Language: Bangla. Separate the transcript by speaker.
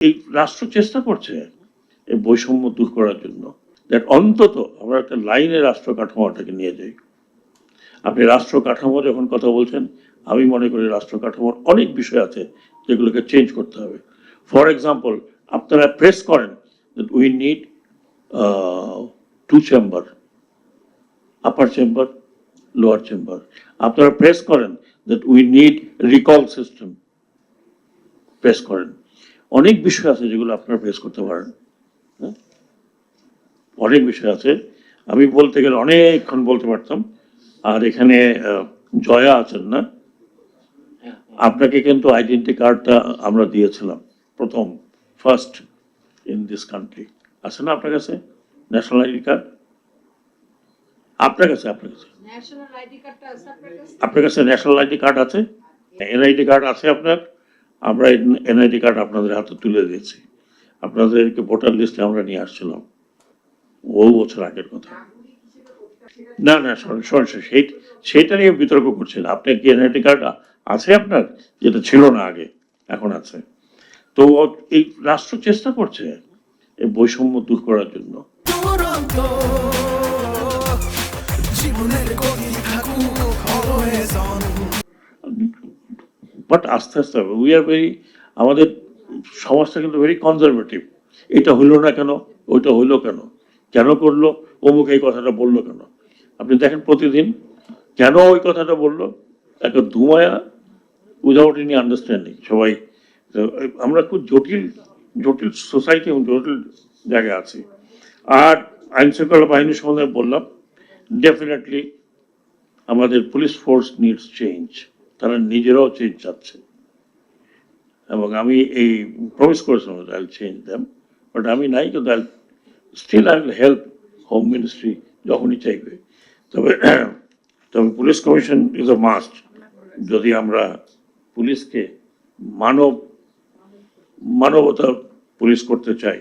Speaker 1: এই রাষ্ট্র চেষ্টা করছে এই বৈষম্য দূর করার জন্য দ্যাট অন্তত আমরা একটা লাইনে রাষ্ট্র কাঠামোটাকে নিয়ে যাই। আপনি রাষ্ট্র কাঠামো যখন কথা বলছেন, আমি মনে করি রাষ্ট্র কাঠামোর অনেক বিষয় আছে যেগুলোকে চেঞ্জ করতে হবে। ফর এক্সাম্পল আপনারা প্রেস করেন we need to chamber upper chamber lower chamber আপনারা প্রেস করেন that we need recall system press করেন। অনেক বিষয় আছে যেগুলো আপনারা ফেস করতে পারেন হ্যাঁ? অনেক বিষয় আছে। আমি বলতে গেলে অনেকক্ষণ বলতে পারতাম। আর এখানে জয়া আছেন না? আপনাকে কিন্তু আইডেন্টি কার্ডটা আমরা দিয়েছিলাম প্রথম ফার্স্ট ইন দিস কান্ট্রি আছে না আপনার কাছে? ন্যাশনাল আইডি কার্ড আপনার কাছে আপনার কাছে।
Speaker 2: আপনার কাছে?
Speaker 1: ন্যাশনাল আইডি কার্ড আছে? এনআইডি কার্ড আছে আপনার? আমরা এনআইডি কার্ড আপনাদের হাতে তুলে দিয়েছি। আপনাদেরকে ভোটার লিস্টে আমরা নিয়ে আসছিলাম। বহু বছর আগের কথা। না না শোনেন শোনেন সেই, সেইটা নিয়ে বিতর্ক করছেন আপনার কি এনআইডি কার্ড আছে আপনার? যেটা ছিল না আগে, এখন আছে। তো এই রাষ্ট্র চেষ্টা করছে এই বৈষম্য দূর করার জন্য। বাট আস্তে আস্তে হবে। উই আর ভেরি আমাদের সমাজটা কিন্তু ভেরি কনজারভেটিভ এটা হইল না কেন, ওইটা হইল কেন? কেন করল? অমুক এই কথাটা বলল কেন? আপনি দেখেন প্রতিদিন কেন ওই কথাটা বলল? একটা ধুমায়া উইদাউট এনি আন্ডারস্ট্যান্ডিং সবাই আমরা খুব জটিল জটিল সোসাইটি এবং জটিল জায়গায় আছি। আর আইন শৃঙ্খলা বাহিনী সম্বন্ধে বললাম ডেফিনেটলি আমাদের পুলিশ ফোর্স নিডস চেঞ্জ তারা নিজেরাও চেঞ্জ চাচ্ছে। এবং আমি এই প্রমিস করেছিলাম আই চেঞ্জ দ্যাম বাট আমি নাই, কিন্তু I still I will help home ministry যখনই চাইবে। তবে তবে police commission is a must যদি আমরা পুলিশকে মানব, মানবতা পুলিশ করতে চাই